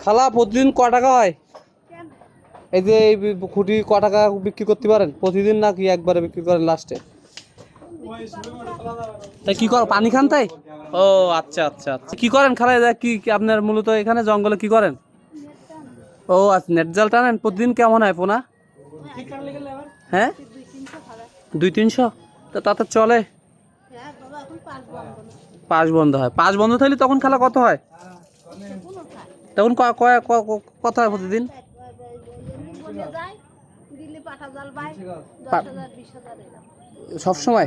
খালা প্রতিদিন ক টাকা হয়? এই যে এই খুঁটি ক টাকা বিক্রি করতে পারেন? প্রতিদিন নাকি একবারে বিক্রি করেন লাস্টে তাই কি কর পানি খান তাই? ও আচ্ছা আচ্ছা আচ্ছা। কি করেন খালা এই যে কি কি আপনার মূলত এখানে জঙ্গলে কি করেন? ও আচ্ছা নেট জাল টানেন প্রতিদিন কেমন হয় পোনা? হ্যাঁ? দুই তিনশো? তা তাতে চলে। পাঁচ বন্ধ। হয়। পাঁচ বন্ধ থাকলে তখন খেলা কত হয়। তখন ক- কয়- ক- ক- কত হয় প্রতিদিন? সব সময়?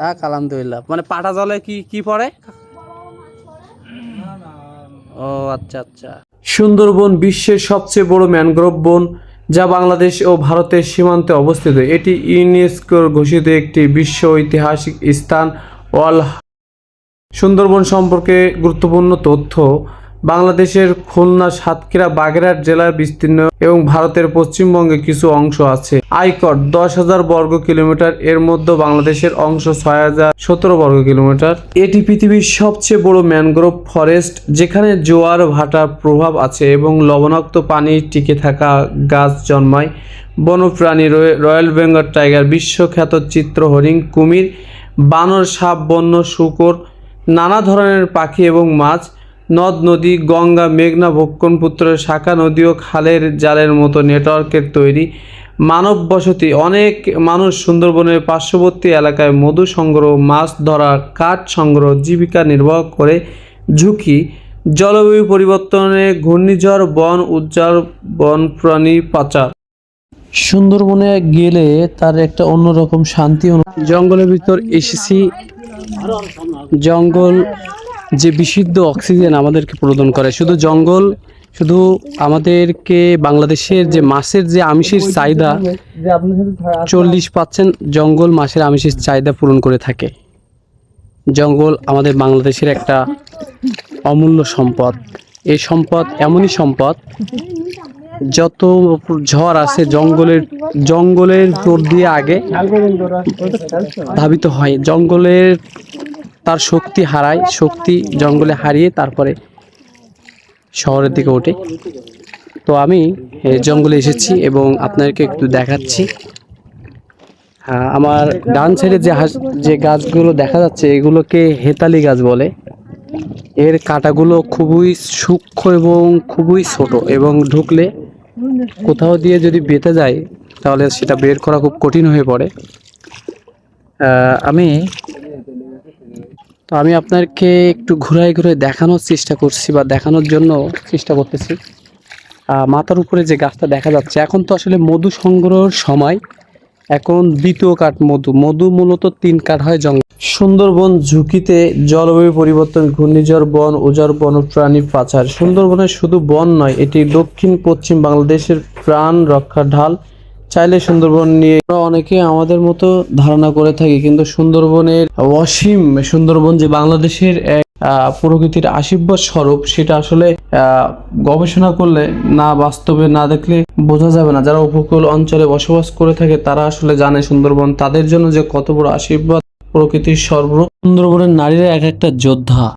হ্যাঁ আলহামদুলিল্লাহ। মানে পাটা জলে কি কি পড়ে? ও আচ্ছা আচ্ছা। সুন্দরবন বিশ্বের সবচেয়ে বড় ম্যানগ্রোভ বন যা বাংলাদেশ ও ভারতের সীমান্তে অবস্থিত। এটি ইউনেস্কোর ঘোষিত একটি বিশ্ব ঐতিহাসিক স্থান ওয়াল সুন্দরবন সম্পর্কে গুরুত্বপূর্ণ তথ্য বাংলাদেশের খুলনা, সাতক্ষীরা, বাগেরহাট জেলার বিস্তীর্ণ এবং ভারতের পশ্চিমবঙ্গে কিছু অংশ আছে। আয়কর দশ হাজার বর্গ কিলোমিটার, এর মধ্যে বাংলাদেশের অংশ ছয় হাজার সতেরো বর্গ কিলোমিটার। এটি পৃথিবীর সবচেয়ে বড় ম্যানগ্রোভ ফরেস্ট, যেখানে জোয়ার ভাটার প্রভাব আছে এবং লবণাক্ত পানি টিকে থাকা গাছ জন্মায়। বন্যপ্রাণী রয়ে- রয়্যাল বেঙ্গল টাইগার, বিশ্বখ্যাত চিত্র হরিণ, কুমির, বানর, সাপ, বন্য, শুকর, নানা ধরনের পাখি এবং মাছ নদ নদী গঙ্গা মেঘনা ভক্ষণপুত্র শাখা নদী ও খালের জালের মতো নেটওয়ার্কের তৈরি মানব বসতি অনেক মানুষ সুন্দরবনের পার্শ্ববর্তী এলাকায় মধু সংগ্রহ মাছ ধরা কাঠ সংগ্রহ জীবিকা নির্বাহ করে ঝুঁকি। জলবায়ু পরিবর্তনে ঘূর্ণিঝড় বন উজ্জ্বল বন প্রাণী পাচার। সুন্দরবনে গেলে তার একটা অন্যরকম শান্তি জঙ্গলের ভিতর এসেছি। জঙ্গল যে বিশুদ্ধ অক্সিজেন আমাদেরকে প্রদান করে, শুধু জঙ্গল, শুধু আমাদেরকে বাংলাদেশের যে মাছের যে আমিষের চাহিদা চল্লিশ পার্সেন্ট জঙ্গল মাছের আমিষের চাহিদা পূরণ করে থাকে। জঙ্গল আমাদের বাংলাদেশের একটা অমূল্য সম্পদ। এই সম্পদ এমনই সম্পদ, যত ঝড় আসে জঙ্গলের জঙ্গলের তোর দিয়ে আগে ধাবিত হয়। জঙ্গলের তার শক্তি হারায়, শক্তি জঙ্গলে হারিয়ে তারপরে শহরের দিকে ওঠে। তো আমি জঙ্গলে এসেছি এবং আপনাদেরকে একটু দেখাচ্ছি। আমার ডান সাইডে যে যে গাছগুলো দেখা যাচ্ছে, এগুলোকে হেতালি গাছ বলে। এর কাঁটাগুলো খুবই সূক্ষ্ম এবং খুবই ছোট এবং ঢুকলে কোথাও দিয়ে যদি বেঁধে যায়, তাহলে সেটা বের করা খুব কঠিন হয়ে পড়ে। আমি তো আমি আপনাকে একটু ঘুরাই ঘুরে দেখানোর চেষ্টা করছি বা দেখানোর জন্য চেষ্টা করতেছি। মাথার উপরে যে গাছটা দেখা যাচ্ছে, এখন তো আসলে মধু সংগ্রহের সময়। এখন দ্বিতীয় কাঠ মধু। মধু মূলত তিন কাঠ হয় জঙ্গল। সুন্দরবন ঝুঁকিতে জলবায়ু পরিবর্তন, ঘূর্ণিঝড়, বন, উজাড় বন্যপ্রাণী পাচার। সুন্দরবনে শুধু বন নয়, এটি দক্ষিণ পশ্চিম বাংলাদেশের প্রাণ রক্ষা ঢাল। চাইলে সুন্দরবন নিয়ে অনেকে আমাদের মতো ধারণা করে থাকি, কিন্তু সুন্দরবনের অসীম সুন্দরবন যে বাংলাদেশের এক প্রকৃতির আশীর্বাদ স্বরূপ, সেটা আসলে গবেষণা করলে না বাস্তবে না দেখলে বোঝা যাবে না। যারা উপকূল অঞ্চলে বসবাস করে থাকে, তারা আসলে জানে সুন্দরবন তাদের জন্য যে কত বড় আশীর্বাদ প্রকৃতির সর্ব সুন্দরবনের নারীরা এক একটা যোদ্ধা।